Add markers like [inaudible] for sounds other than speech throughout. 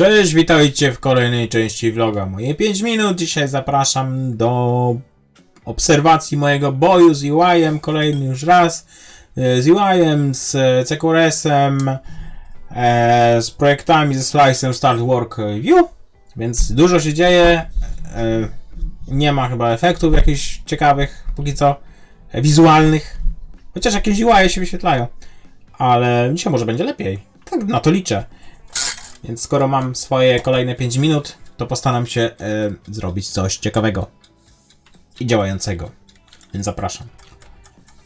Cześć, witajcie w kolejnej części vloga Moje 5 minut. Dzisiaj zapraszam do obserwacji mojego boju z UI-em, kolejny już raz. e, Z UI-em, z CQRS-em, e, z projektami, ze slice'em Start Work View. Więc dużo się dzieje. e, Nie ma chyba efektów jakichś ciekawych, póki co, wizualnych. Chociaż jakieś UI się wyświetlają. Ale dzisiaj może będzie lepiej. Tak na to liczę. Więc skoro mam swoje kolejne 5 minut, to postaram się e, zrobić coś ciekawego i działającego. Więc zapraszam.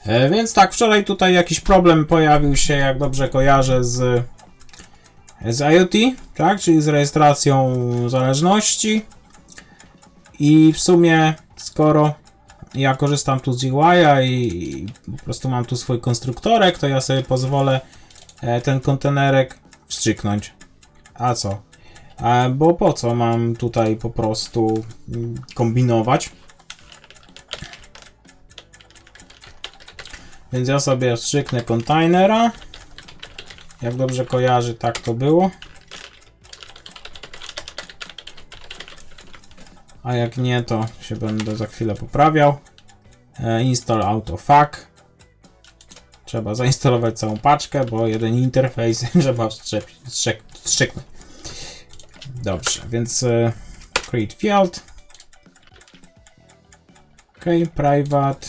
E, więc tak, wczoraj tutaj jakiś problem pojawił się, jak dobrze kojarzę, z, z IoT, tak? Czyli z rejestracją zależności. I w sumie, skoro ja korzystam tu z UI-a i, i po prostu mam tu swój konstruktorek, to ja sobie pozwolę e, ten kontenerek wstrzyknąć. A co? E, bo po co mam tutaj po prostu mm, kombinować? Więc ja sobie wstrzyknę kontajnera. Jak dobrze kojarzy, tak to było. A jak nie, to się będę za chwilę poprawiał. E, install autofuck. Trzeba zainstalować całą paczkę, bo jeden interfejs [laughs] trzeba wstrzep- wstrzyknąć. Dobrze, więc e, create field. Ok, private.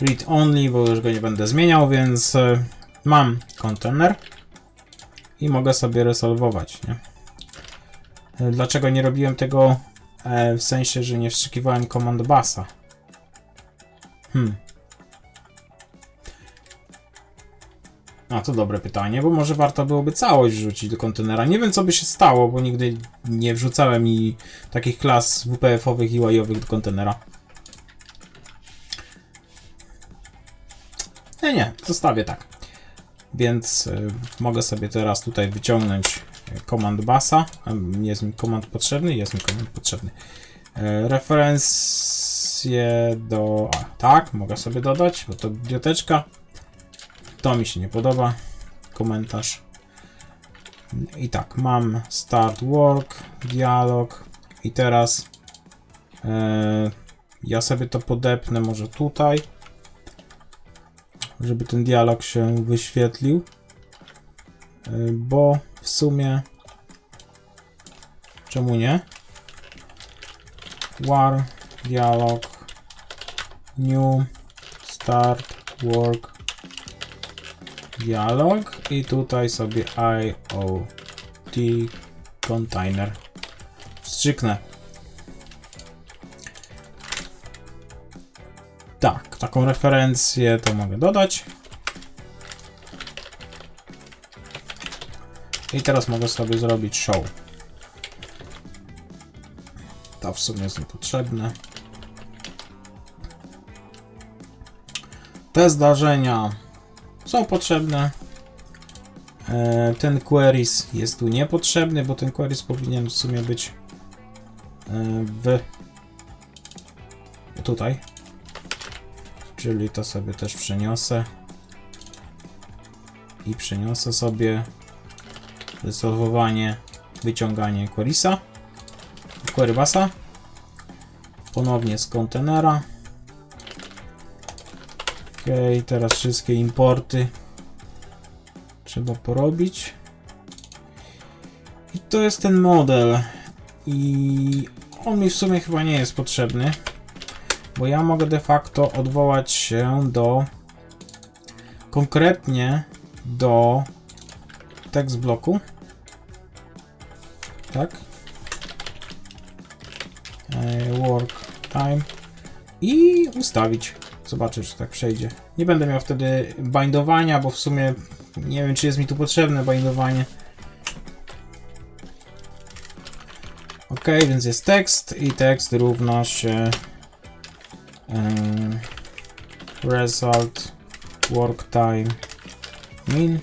Read only, bo już go nie będę zmieniał, więc e, mam kontener i mogę sobie resolwować, nie? E, Dlaczego nie robiłem tego w sensie, że nie wstrzykiwałem command basa? Hmm. A to dobre pytanie, bo może warto byłoby całość wrzucić do kontenera. Nie wiem co by się stało, bo nigdy nie wrzucałem i takich klas WPF-owych i UI-owych do kontenera. Nie, nie, zostawię tak. Więc y, mogę sobie teraz tutaj wyciągnąć y, command basa. Jest mi command potrzebny, jest mi command potrzebny. Y, referencje do... A, tak, mogę sobie dodać, bo to biblioteczka. To mi się nie podoba. Komentarz. I tak, mam start work, dialog i teraz e, ja sobie to podepnę może tutaj, żeby ten dialog się wyświetlił, e, bo w sumie czemu nie? War, dialog, new, start, work, dialog i tutaj sobie IoT container wstrzyknę. Tak, taką referencję to mogę dodać. I teraz mogę sobie zrobić show. To w sumie jest niepotrzebne. Te zdarzenia są potrzebne. E, Ten queries jest tu niepotrzebny, bo ten queries powinien w sumie być e, w tutaj. Czyli to sobie też przeniosę. I przeniosę sobie resolwowanie, wyciąganie queriesa, querybasa. Ponownie z kontenera. Ok, teraz wszystkie importy trzeba porobić. I to jest ten model. I on mi w sumie chyba nie jest potrzebny, bo ja mogę de facto odwołać się do konkretnie do text bloku. Tak. E, Work time i ustawić. Zobaczę, czy tak przejdzie. Nie będę miał wtedy bindowania, bo w sumie nie wiem, czy jest mi tu potrzebne bindowanie. Ok, więc jest tekst i tekst równa się em, result work time min.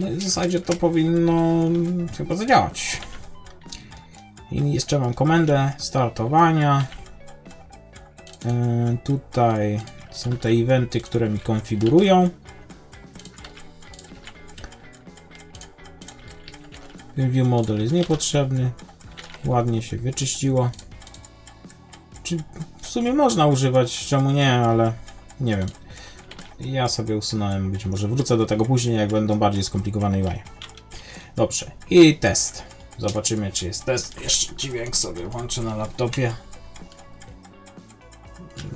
No i w zasadzie to powinno chyba zadziałać. I jeszcze mam komendę startowania. E, tutaj są te eventy, które mi konfigurują. View model jest niepotrzebny. Ładnie się wyczyściło. Czy w sumie można używać, czemu nie, ale nie wiem. Ja sobie usunąłem, być może wrócę do tego później, jak będą bardziej skomplikowane UI. Dobrze, i test. Zobaczymy, czy jest test. Jeszcze dźwięk sobie włączę na laptopie.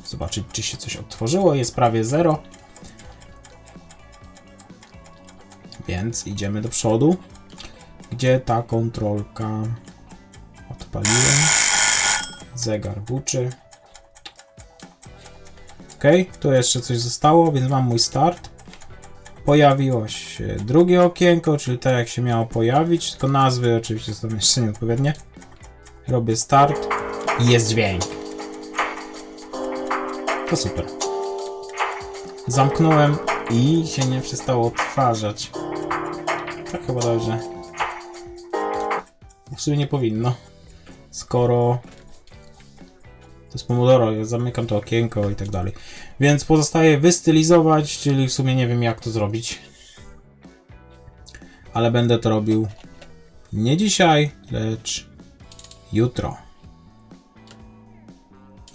Zobaczyć, czy się coś otworzyło. Jest prawie 0. Więc idziemy do przodu. Gdzie ta kontrolka? Odpaliłem. Zegar buczy. Ok, tu jeszcze coś zostało, więc mam mój start. Pojawiło się drugie okienko, czyli tak jak się miało pojawić, tylko nazwy oczywiście są jeszcze nieodpowiednie. Robię start i jest dźwięk. Super. Zamknąłem i się nie przestało odtwarzać. Tak chyba dobrze. W sumie nie powinno. Skoro to jest Pomodoro, ja zamykam to okienko i tak dalej. Więc pozostaje wystylizować, czyli w sumie nie wiem jak to zrobić. Ale będę to robił nie dzisiaj, lecz jutro.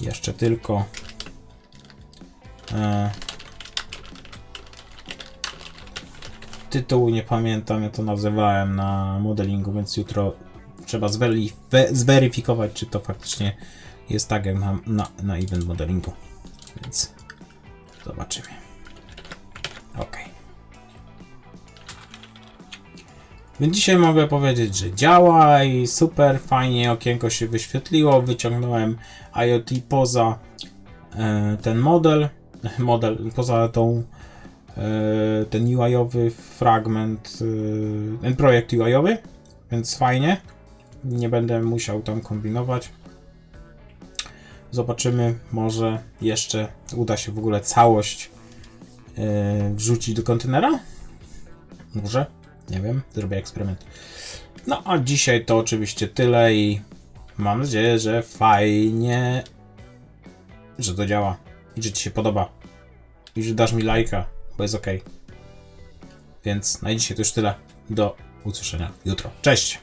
Jeszcze tylko e, tytułu nie pamiętam, ja to nazywałem na modelingu, więc jutro trzeba zweryfikować, czy to faktycznie jest tagiem na, na, na event modelingu. Więc zobaczymy. Ok. Więc dzisiaj mogę powiedzieć, że działa i super, fajnie okienko się wyświetliło. Wyciągnąłem IoT poza e, ten model, model poza tą e, ten UI-owy fragment, e, ten projekt UI-owy, więc fajnie. Nie będę musiał tam kombinować. Zobaczymy, może jeszcze uda się w ogóle całość e, wrzucić do kontenera. Może, nie wiem, zrobię eksperyment. No a dzisiaj to oczywiście tyle i mam nadzieję, że fajnie, że to działa i że Ci się podoba i że dasz mi lajka, bo jest ok. Więc na dzisiaj to już tyle. Do usłyszenia jutro. Cześć!